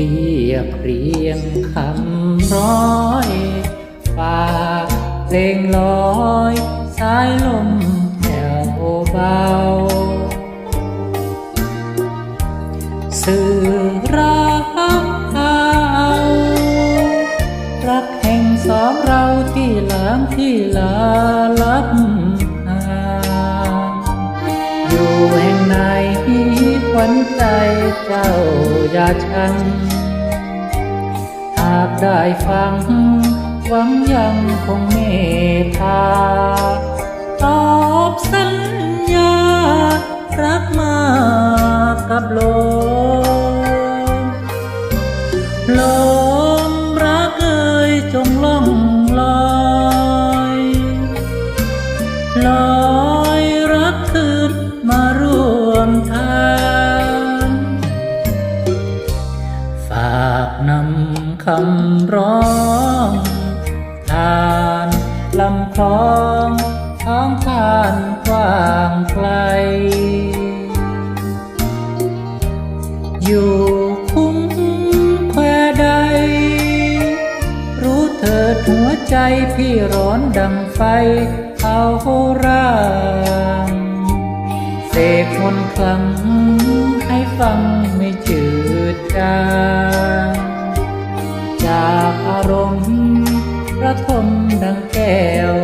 เรียบเรียงคำร้อยฝากเพลงลอยสายลมแผ่วเบา สื่อรักเอารักแห่งสองเราที่หลังที่ลาลับห่างอยู่แห่งไหนขวัญใจเจ้าอย่าชังหาก ได้ฟัง หวังยังคงเมตตาตอบสัญญา รักมากกับลมลมรักเอ่ยจงล่องลอยลอย นำคำร้องทานลำคลองท้องทานกว้างไกล อยู่คุ้มแควใด รู้เถิดหัวใจพี่ร้อนดังไฟเอาร่างเสกมนต์คลังให้ฟังไม่จืดจางจ รม ประทมดังแก้ว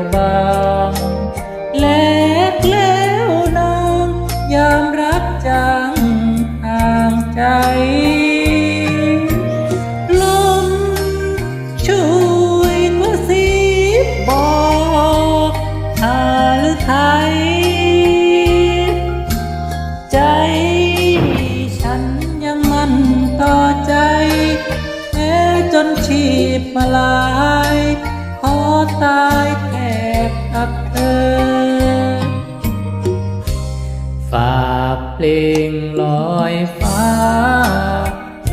นชีพมาลายขอตายแทบกับเธอ ฝากเพลงลอยฟ้า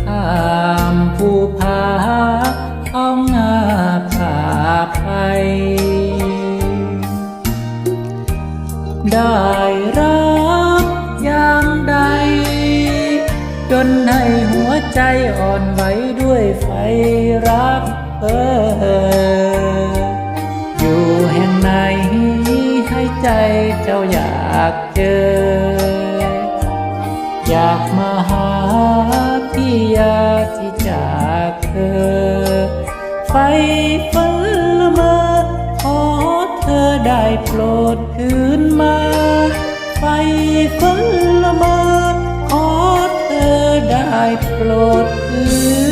ข้ามภูผาท้องนาผาไปได้ ให้หัวใจอ่อนไหวด้วยไฟรักเออ อยู่แห่งไหนให้ใจเจ้าอยากเจอ อยากมาหาพี่ยาที่จากเธอ ไฟฝันละเมอขอเธอได้โปรดคืนมา ไฟฝัน โปรดคืน